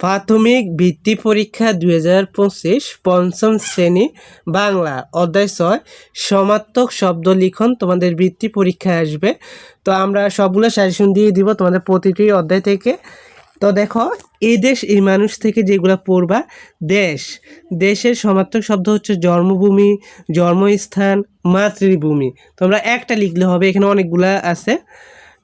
প্রাথমিক বৃত্তি পরীক্ষা দুই হাজার পঁচিশ পঞ্চম শ্রেণি বাংলা, অধ্যায় ছয় সমার্থক শব্দ লিখন তোমাদের বৃত্তি পরীক্ষায় আসবে। তো আমরা সবগুলো সাজেশন দিয়ে দিব তোমাদের প্রতিটি অধ্যায় থেকে। তো দেখো এই দেশ, এই মানুষ থেকে যেগুলো পড়বা, দেশ। দেশের সমার্থক শব্দ হচ্ছে জন্মভূমি, জন্মস্থান, মাতৃভূমি। তোমরা একটা লিখলে হবে, এখানে অনেকগুলা আছে।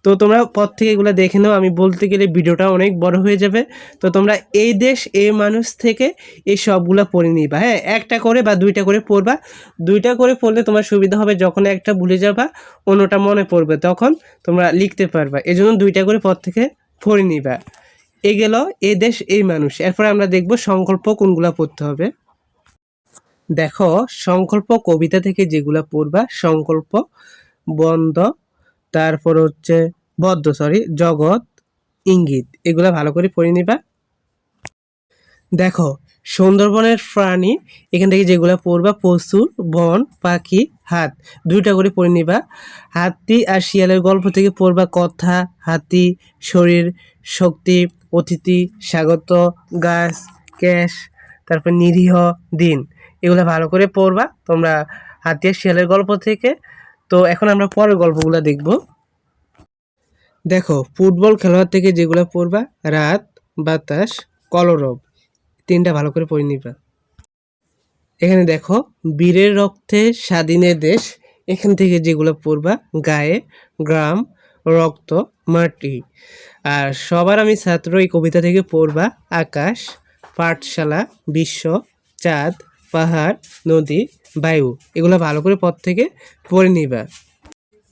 তো তোমরা পর থেকে এগুলো দেখে নাও। আমি বলতে গেলে ভিডিওটা অনেক বড় হয়ে যাবে। তো তোমরা এই দেশ, এই মানুষ থেকে এই সবগুলো পড়ে নিবা হ্যাঁ? একটা করে বা দুইটা করে পড়বা। দুইটা করে পড়লে তোমার সুবিধা হবে যখন একটা ভুলে যাবা, অন্যটা মনে পড়বে, তখন তোমরা লিখতে পারবা। এই জন্য দুইটা করে পর থেকে পড়ে নিবা। এ গেল, এ দেশ, এই মানুষ। এরপরে আমরা দেখব সংকল্প কোনগুলো পড়তে হবে। দেখো, সংকল্প কবিতা থেকে যেগুলা পড়বা, সংকল্প, বন্ধ তারপর হচ্ছে বদ্ধ সরি জগৎ, ইঙ্গিত, এগুলা ভালো করে পড়ে নিবা। দেখো, সুন্দরবনের প্রাণী, এখান থেকে যেগুলা পড়বা পশু বন, পাখি, হাত, দুইটা করে পড়ে নিবা। হাতি আর শিয়ালের গল্প থেকে পড়বা কথা, হাতি, শরীর, শক্তি, অতিথি, স্বাগত, গাছ, ক্যাশ, তারপর নিরীহ, দিন, এগুলো ভালো করে পড়বা। তোমরা হাতি আর শিয়ালের গল্প থেকে তো এখন আমরা পরের গল্পগুলো দেখব। দেখো, ফুটবল খেলোয়াড় থেকে যেগুলো পড়বা, রাত, বাতাস, কলরব, তিনটা ভালো করে পড়ে নিবা। এখানে দেখো, বীরের রক্তে স্বাধীনের দেশ, এখান থেকে যেগুলো পড়বা, গায়ে, গ্রাম, রক্ত, মাটি। আর সবার আমি ছাত্র এই কবিতা থেকে পড়বা, আকাশ, পাঠশালা, বিশ্ব, চাঁদ পাহাড়, নদী, বায়ু, এগুলো ভালো করে পথ থেকে পড়ে নিবা।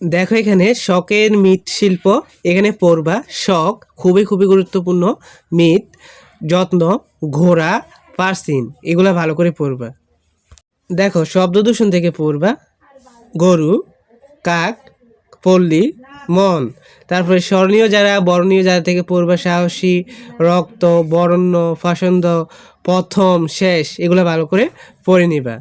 দেখো এখানে শখের মৃৎশিল্প এখানে পড়বা, শখ খুবই খুবই গুরুত্বপূর্ণ, মৃৎ, যত্ন, ঘোড়া, পার্সিন, এগুলো ভালো করে পড়বা। দেখো শব্দ দূষণ থেকে পড়বা, গরু, কাক, পল্লী মন। তারপরে স্মরণীয় যারা, বর্ণীয় যারা থেকে পড়বা সাহসী, রক্ত বরণ্য ফাসন্দ, প্রথম, শেষ, এগুলো ভালো করে পড়ে নিবা।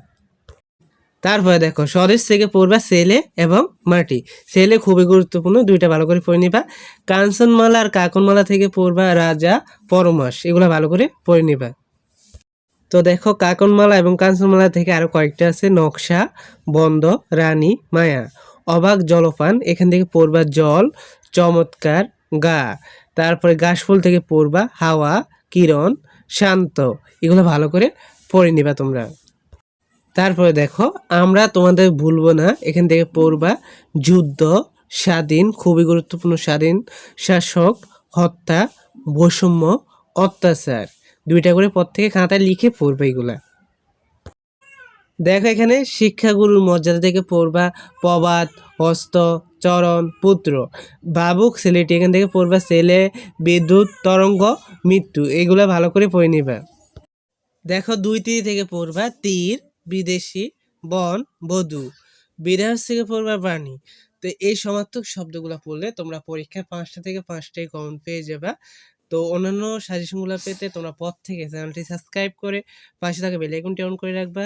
তারপরে দেখো, স্বদেশ থেকে পড়বা সেলে এবং মাটি। সেলে খুবই গুরুত্বপূর্ণ, দুইটা ভালো করে পড়ে নিবা। কাঞ্চনমালা আর কাকনমালা থেকে পড়বা রাজা পরমাস এগুলো ভালো করে পড়ে নিবা। তো দেখো, কাকনমালা এবং কাঞ্চনমালা থেকে আরও কয়েকটা আছে, নকশা বন্ধ রানী, মায়া। অবাক জলপান এখান থেকে পড়বা জল, চমৎকার, গা। তারপরে গাছফুল থেকে পড়বা হাওয়া, কিরণ, শান্ত। এগুলো ভালো করে পড়ে নিবা তোমরা। তারপরে দেখো, আমরা তোমাদের ভুলবো না, এখান থেকে পড়বা যুদ্ধ, স্বাধীন, খুবই গুরুত্বপূর্ণ স্বাধীন, শাসক, হত্যা, বৈষম্য, অত্যাচার। দুইটা করে পর থেকে খাতায় লিখে পড়বে এগুলা। দেখো এখানে শিক্ষাগুরুর মর্যাদা থেকে পড়বা প্রবাদ হস্ত চরণ, পুত্র। বাবুক, ছেলেটি, এখান থেকে পড়বা ছেলে, বিদ্যুৎ, তরঙ্গ, মৃত্যু। এগুলা ভালো করে পড়ে নিবা। দেখো দুই তীর থেকে পড়বা, তীর, বিদেশি, বন, বধূ। বিরাজ থেকে পড়বা বাণী। তো এই সমার্থক শব্দগুলো পড়লে তোমরা পরীক্ষায় পাঁচটা থেকে পাঁচটায় কমন পেয়ে যাবা। তো অন্যান্য সাজেশনগুলো পেতে তোমরা পথ থেকে চ্যানেলটি সাবস্ক্রাইব করে পাশে থাকা বেল আইকনটি অন করে রাখবা।